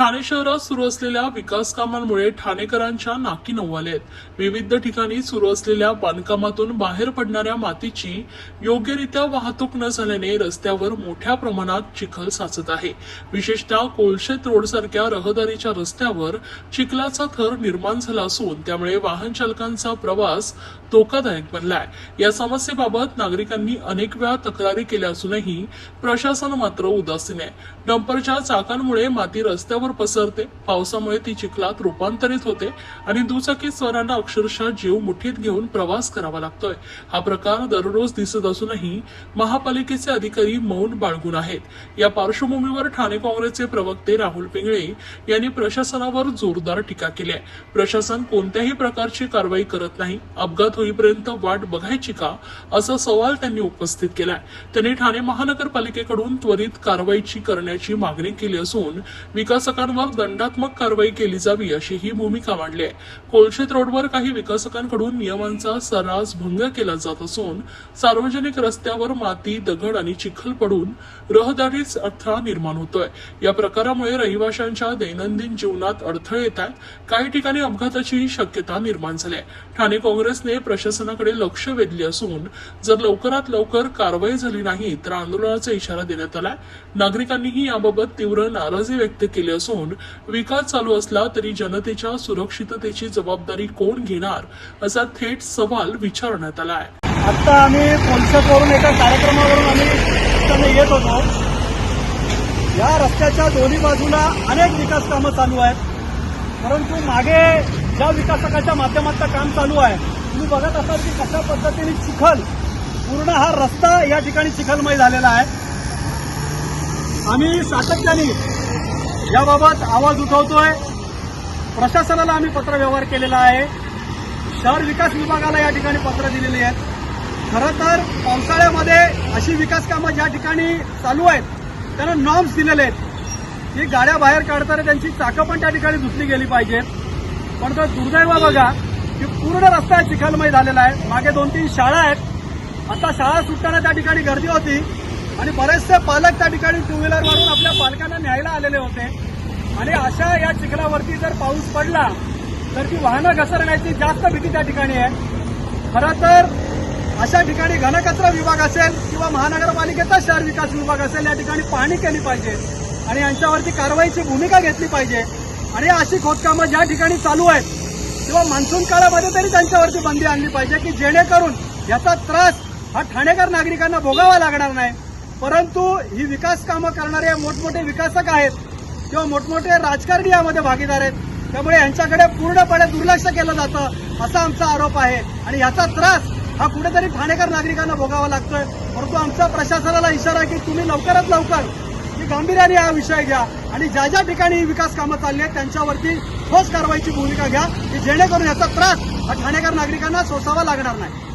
ठाणे शहरात सुरू असलेल्या विकास कामांमुळे ठाणेकरांच्या नाकी नववाले आहेत विविध ठिकाणी सुरू असलेल्या बांधकामातून बाहेर पडणाऱ्या मातीची योग्यरित्या वाहतूक न झाल्याने रस्त्यावर मोठ्या प्रमाणात चिखल साचत आहे. विशेषतः कोलशेत रोड सारख्या रहदारीच्या रस्त्यावर चिखलाचा थर निर्माण झाला असून त्यामुळे वाहन चालकांचा प्रवास धोकादायक बनलाय. या समस्येबाबत नागरिकांनी अनेक वेळा तक्रारी केल्या असूनही प्रशासन मात्र उदासीन आहे. डंपरच्या चाकांमुळे माती रस्त्यावर पसरते. पावसामुळे ती चिखलात रूपांतरित होते आणि दुचाकी स्वारांना अक्षरशः जीव मुठीत घेऊन प्रवास करावा लागतोय. हा प्रकार दररोज दिसत असूनही महापालिकेचे अधिकारी मौन बाळगून आहेत. या पार्श्वभूमीवर ठाणे काँग्रेसचे प्रवक्ते राहुल पिंगळे यांनी प्रशासनावर जोरदार टीका केली आहे. प्रशासन कोणत्याही प्रकारची कारवाई करत नाही. अपघात होईपर्यंत वाट बघायची का? असा सवाल त्यांनी उपस्थित केलाय. त्यांनी ठाणे महानगरपालिकेकडून त्वरित कारवाईची करण्याची मागणी केली असून विकास विकासकांवर दंडात्मक कारवाई केली जावी अशी ही भूमिका मांडली आहे. कोलशेत रोडवर काही विकासकांकडून नियमांचा सर्रास भंग केला जात असून सार्वजनिक रस्त्यावर माती दगड आणि चिखल पडून रहदारीच अडथळा निर्माण होतोय. या प्रकारामुळे रहिवाशांच्या दैनंदिन जीवनात अडथळे येत आहेत. काही ठिकाणी अपघाताचीही शक्यता निर्माण झाली आहे ठाणे काँग्रेसने प्रशासनाकडे लक्ष वेधले असून जर लवकरात लवकर कारवाई झाली नाही तर आंदोलनाचा इशारा देण्यात आलाय. नागरिकांनीही याबाबत तीव्र नाराजी व्यक्त केली असून विकास चालू असला तरी जनतेच्या सुरक्षिततेची जबाबदारी कोण घेणार असा थेट सवाल विचारण्यात आला आहे आता आम्ही कोलशेतवरून एका कार्यक्रमावरून आम्ही येत होतो. या रस्त्याच्या दोन्ही बाजूला अनेक विकास कामं चालू आहेत. परंतु मागे ज्या विकासकाच्या माध्यमातलं काम चालू आहे तुम्ही बघत असाल की कशा पद्धतीने चिखल पूर्ण हा रस्ता या ठिकाणी चिखलमय झालेला आहे. आम्ही सातत्याने याबाबत आवाज उठवतोय. प्रशासनाला आम्ही पत्र व्यवहार केलेला आहे. शहर विकास विभागाला या ठिकाणी पत्र दिलेली आहेत. खरं तर पावसाळ्यामध्ये अशी विकास कामं ज्या ठिकाणी चालू आहेत त्यांना नॉर्म्स दिलेले आहेत. की गाड्या बाहेर काढताना त्यांची चाकं पण त्या ठिकाणी धुतली गेली पाहिजेत. पण तर दुर्दैव बघा की पूर्ण रस्ता चिखलमय झालेला आहे. मागे दोन तीन शाळा आहेत. आता शाळा सुटताना त्या ठिकाणी गर्दी होती. आणि बरेचसे पालक त्या ठिकाणी टू व्हीलर मारून आपल्या पालकांना न्यायला आलेले होते. आणि अशा या चिखलावरती जर पाऊस पडला तर ती वाहनं घसरण्याची जास्त भीती त्या ठिकाणी आहे. खरं तर अशा ठिकाणी घनकचरा विभाग असेल किंवा महानगरपालिकेचा शहर विकास विभाग असेल या ठिकाणी पाहणी केली पाहिजे आणि यांच्यावरती कारवाईची भूमिका घेतली पाहिजे. आणि अशी खोदकामं ज्या ठिकाणी चालू आहेत किंवा मान्सून काळामध्ये तरी त्यांच्यावरती बंदी आणली पाहिजे की जेणेकरून याचा त्रास हा ठाणेकर नागरिकांना भोगावा लागणार नाही. परंतु ही विकास कामं करणारे मोठमोठे विकासक आहेत किंवा मोठमोठे राजकारणी यामध्ये भागीदार आहेत. त्यामुळे यांच्याकडे पूर्णपणे दुर्लक्ष केलं जातं असा आमचा आरोप आहे. आणि याचा त्रास हा कुठेतरी ठाणेकर नागरिकांना भोगावा लागतोय. परंतु आमचा प्रशासनाला इशारा आहे की तुम्ही लवकरात लवकर ही गांभीर्याने हा विषय घ्या आणि ज्या ज्या ठिकाणी विकास कामं चालली आहेत त्यांच्यावरती ठोस कारवाईची भूमिका घ्या की जेणेकरून याचा त्रास हा ठाणेकर नागरिकांना सोसावा लागणार नाही.